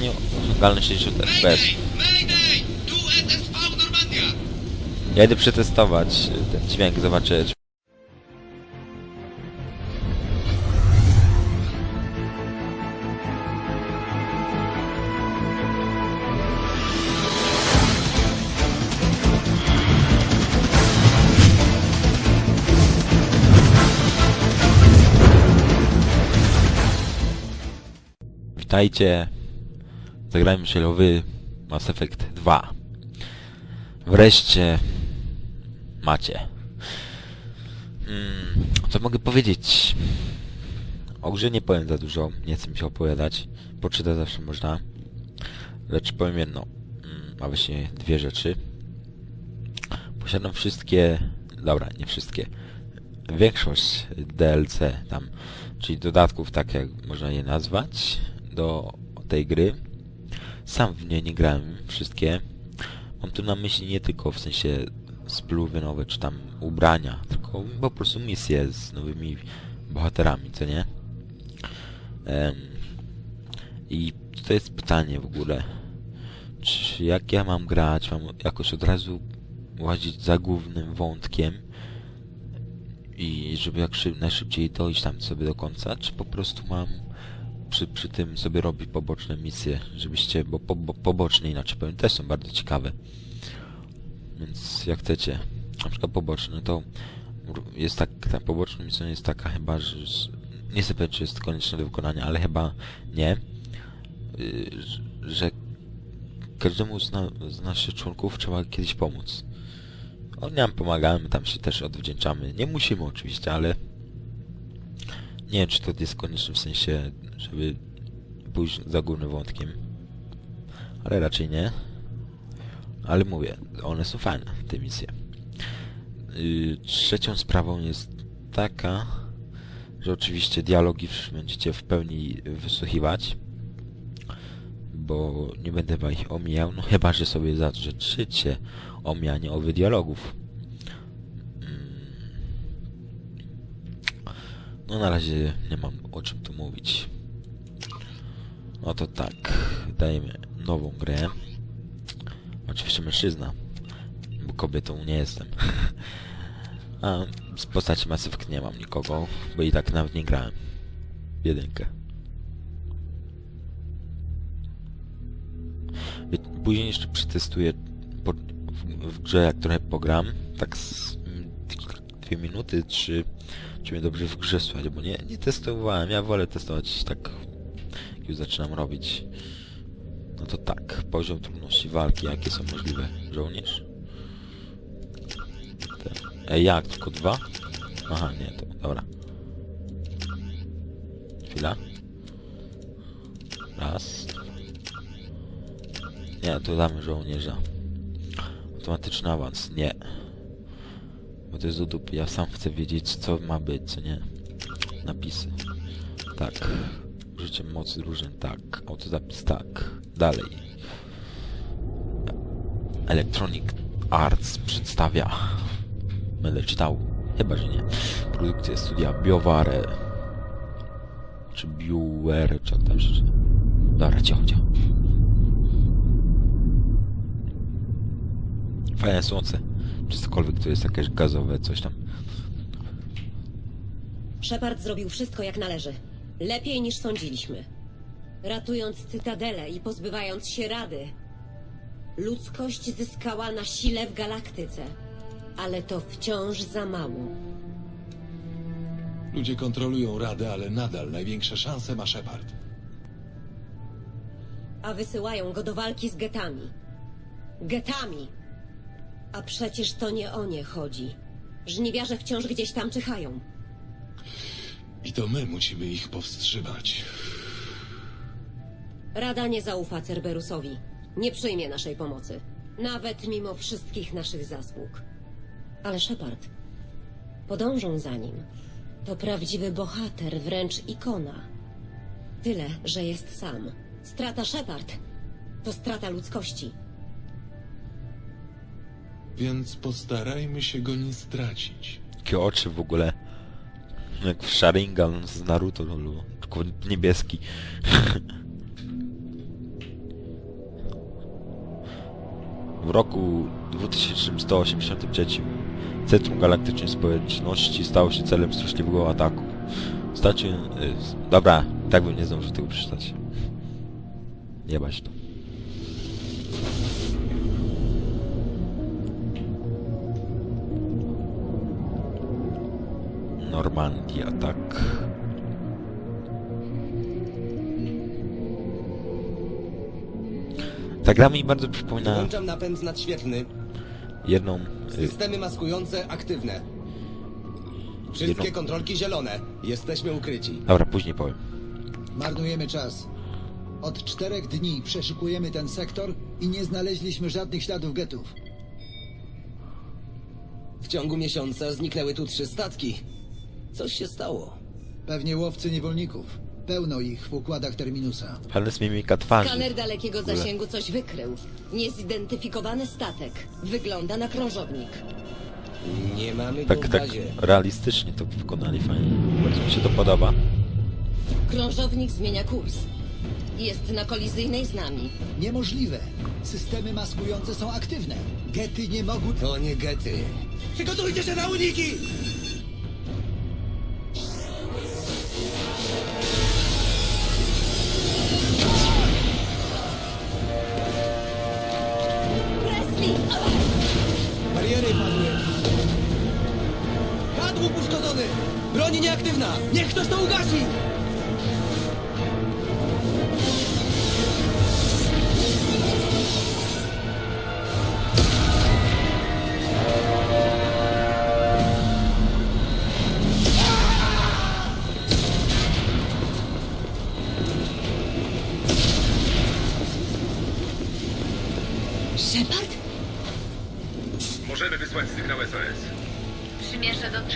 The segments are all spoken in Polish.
Nie osiągalny 60 FPS. Ja idę przetestować ten dźwięk, zobaczyć. Witajcie. Zagrajmy się lowy Mass Effect 2. Wreszcie macie. Mm, co mogę powiedzieć? O grze nie powiem za dużo, nie chcę mi się opowiadać. Poczytać zawsze można. Lecz powiem jedno. Mm, a właśnie dwie rzeczy. Posiadam wszystkie... Dobra, nie wszystkie. Większość DLC tam, czyli dodatków, tak jak można je nazwać, do tej gry. Sam w nie nie grałem wszystkie. Mam tu na myśli nie tylko w sensie spluwy nowe, czy tam ubrania, tylko po prostu misje z nowymi bohaterami, co nie? Em, I to jest pytanie w ogóle. Czy jak ja mam grać? Mam jakoś od razu łazić za głównym wątkiem i żeby jak szyb, najszybciej dojść tam sobie do końca, czy po prostu mam przy, przy tym sobie robić poboczne misje, żebyście, bo po, bo, poboczne inaczej powiem, też są bardzo ciekawe. Więc jak chcecie, na przykład poboczne, to jest tak, ta poboczna misja jest taka chyba, że nie chcę powiedzieć, czy jest konieczna do wykonania, ale chyba nie, y, że każdemu z, na, z naszych członków trzeba kiedyś pomóc. On nam pomagamy, tam się też odwdzięczamy. Nie musimy oczywiście, ale nie wiem, czy to jest konieczne w sensie, żeby pójść za głównym wątkiem. Ale raczej nie. Ale mówię, one są fajne, te misje. Yy, trzecią sprawą jest taka, że oczywiście dialogi będziecie w pełni wysłuchiwać, bo nie będę ich omijał, no chyba, że sobie zażyczycie omijanie owych dialogów. No na razie nie mam o czym tu mówić. No to tak, dajemy nową grę. Oczywiście mężczyzna, bo kobietą nie jestem. A z postaci Effect nie mam nikogo, bo i tak nawet nie grałem. Jedynkę. Później jeszcze przetestuję w, grze, jak trochę pogram, tak z dwie minuty, czy, czy mnie dobrze w grze bo nie, nie testowałem, ja wolę testować tak, jak już zaczynam robić. No to tak, poziom trudności walki, jakie są możliwe? Żołnierz? Te. Ej, jak? Tylko dwa? Aha, nie, to dobra. Chwila. Raz. Nie, to damy żołnierza. Automatyczny awans, nie. Bo to jest do ja sam chcę wiedzieć, co ma być, co nie. Napisy. Tak. Użycie mocy drużyn, tak. Autozapis, tak. Dalej. Electronic Arts przedstawia. Będę czytał. Chyba, że nie. Produkcja studia Bioware. Czy Bioware, czy jak tam się... Dobra, cicho, cicho. Fajne słońce. Czy cokolwiek to jest jakieś gazowe, coś tam. Shepard zrobił wszystko jak należy. Lepiej niż sądziliśmy. Ratując Cytadelę i pozbywając się Rady. Ludzkość zyskała na sile w galaktyce. Ale to wciąż za mało. Ludzie kontrolują Radę, ale nadal największe szanse ma Shepard. A wysyłają go do walki z getami. Getami! A przecież to nie o nie chodzi. Żniwiarze wciąż gdzieś tam czyhają. I to my musimy ich powstrzymać. Rada nie zaufa Cerberusowi. Nie przyjmie naszej pomocy. Nawet mimo wszystkich naszych zasług. Ale Shepard. Podążą za nim. To prawdziwy bohater, wręcz ikona. Tyle, że jest sam. Strata Shepard to strata ludzkości więc postarajmy się go nie stracić. Jakie oczy w ogóle. Jak w Sharingan z Naruto, lulu. Tylko niebieski. w roku 2183 Centrum Galaktycznej Społeczności stało się celem straszliwego ataku. Stacie... E, dobra, tak bym nie zdążył tego przeczytać. Jebać to. Normandia, tak. Ta gra mi bardzo przypomina Włączam napęd nadświetlny. jedną... Y, Systemy maskujące aktywne. Wszystkie Jedno- kontrolki zielone. Jesteśmy ukryci. dobra, później powiem. Marnujemy czas. Od czterech dni przeszukujemy ten sektor i nie znaleźliśmy żadnych śladów getów. W ciągu miesiąca zniknęły tu trzy statki. Coś się stało. Pewnie łowcy niewolników. Pełno ich w układach Terminusa. Ale z mimika twarzy. Skaner dalekiego zasięgu coś wykrył. Niezidentyfikowany statek. Wygląda na krążownik. Nie mamy go Tak, w tak bazie. realistycznie to wykonali fajnie. Bardzo mi się to podoba. Krążownik zmienia kurs. Jest na kolizyjnej z nami. Niemożliwe. Systemy maskujące są aktywne. Gety nie mogły... To nie gety. Przygotujcie się na uniki! Padły. Kadłub uszkodzony! Broń nieaktywna! Niech ktoś to ugasi!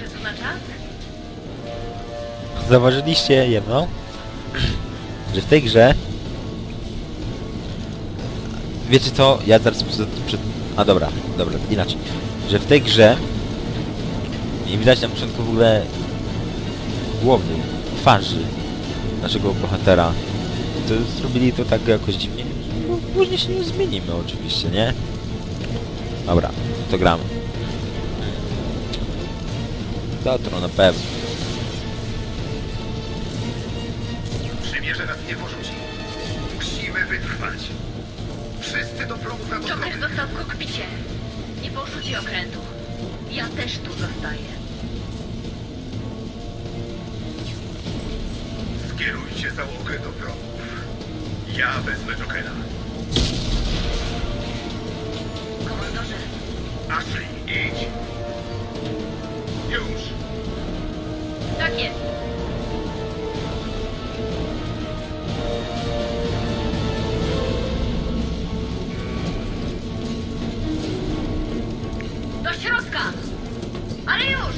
Czas? Zauważyliście jedno, że w tej grze... Wiecie co? Ja zaraz przed... przed... A dobra, dobra, inaczej. Że w tej grze nie widać na początku w ogóle głowy, twarzy naszego bohatera. To zrobili to tak jakoś dziwnie. Później się nie zmienimy oczywiście, nie? Dobra, to gramy. To na pewno. Przymierze nas nie porzuci. Musimy wytrwać. Wszyscy do progów Joker ratunkowych. został w kokpicie. Nie porzuci okrętu. Ja też tu zostaję. Skierujcie załogę do progów. Ja wezmę Jokera. Komandorze, Ashley, idź. Tak. Do środka! Ale już!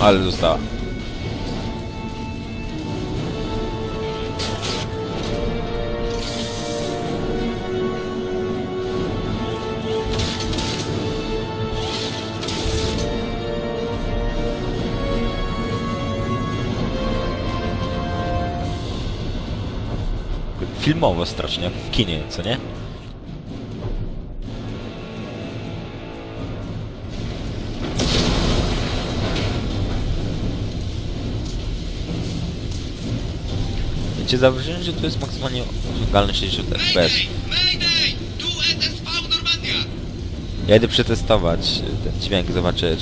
Ale została. Filmowo strasznie, w kinie, co nie? Wiecie, zauważyłem, że to jest maksymalnie osiągalne 60 FPS. Normandia! Ja idę przetestować ten dźwięk, zobaczę